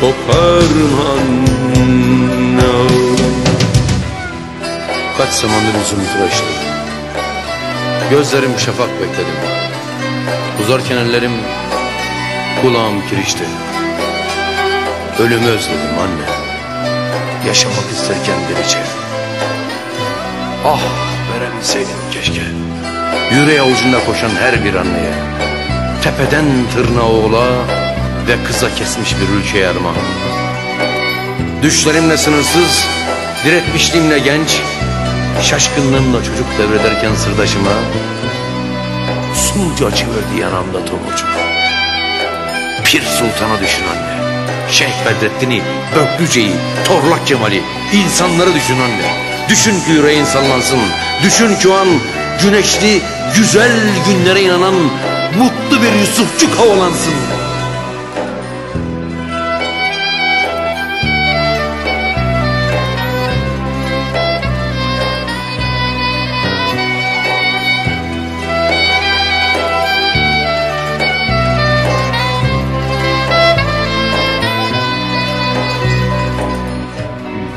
Koparma anne ağlama Kaç zamandır yüzümü tıraştım Gözlerim şafak bekledim. Uzarken ellerim Kulağım kirişti. Ölümü özledim anne. Yaşamak isterken delice Ah verebilseydim keşke. Yüreği avucunda koşan her bir anneye. Tepeden tırnağa oğla Ve kıza kesmiş bir ülkeye armağan Düşlerimle sınırsız Diretmişliğimle genç Şaşkınlığımla çocuk devrederken sırdaşıma Usulca açıverdi yanamda tomurcuk. Pir Sultan'a düşün anne. Şeyh Bedrettin'i, Böklüce'yi, Torlak Cemal'i insanları düşün anne. Düşün ki yüreğin sallansın Düşün ki o an güneşli, güzel günlere inanan Mutlu bir Yusufçuk havalansın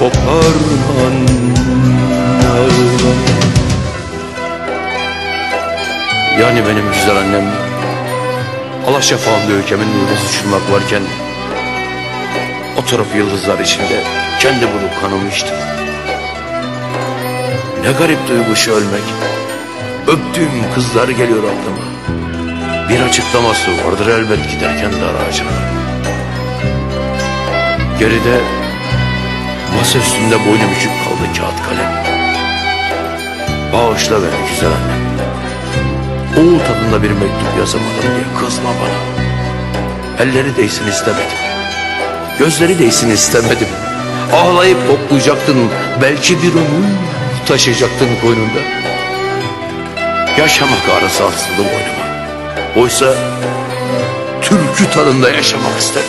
Ağlama Yani benim güzel annem Allah şafağında ülkemin yıldız uçurmak varken Oturup yıldızlar içinde kendi bulup kanımı içtim Ne garip duygu şu ölmek. Öptüğüm kızlar geliyor aklıma Bir açıklaması vardır elbet giderken dar ağacına Geride masa üstünde boynu bükük kaldı kağıt kalem Bağışla beni güzel annem Oğul tadında bir mektup yazamadım diye kızma bana. Elleri değsin istemedim. Gözleri değsin istemedim. Ağlayıp toplayacaktın. Belki bir ömür taşıyacaktın koynunda. Yaşamak arası asıldı boynuma. Oysa türkü tadında yaşamak istedim.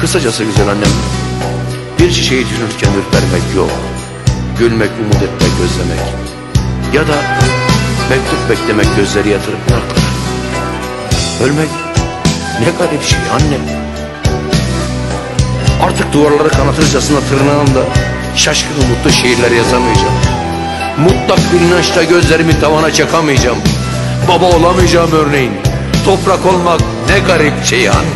Kısacası güzel annem, bir çiçeği düşünürken ürpermek yok. Gülmek, umut etmek, özlemek. Ya da mektup beklemek gözleri yatırıp yarklar. Ölmek ne garip şey anne. Artık duvarları kanatırcasına tırnağımda şaşkın mutlu şiirler yazamayacağım. Mutlak bir inançla gözlerimi tavana çakamayacağım. Baba olamayacağım örneğin. Toprak olmak ne garip şey anne.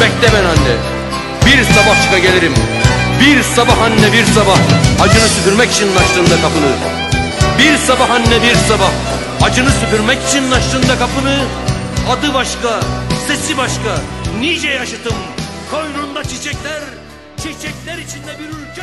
Bekle ben anne. Bir sabah çıka gelirim. Bir sabah anne bir sabah acını süpürmek için açtığında kapını. Bir sabah anne bir sabah acını süpürmek için açtığında kapını. Adı başka, sesi başka. Nice yaşıtım. Koynunda çiçekler, çiçekler içinde bir ülke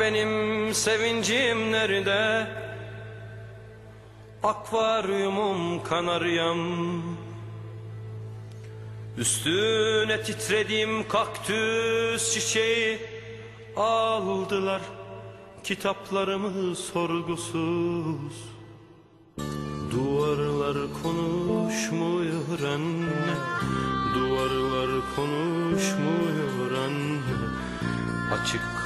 Benim sevincim nerede? Akvaryumum kanaryam. Üstüne titrediğim kaktüs çiçeği. Aldılar kitaplarımı sorgusuz. Duvarlar konuşmuyor anne. Duvarlar konuşmuyor anne. Açık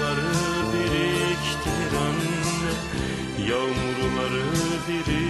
did it.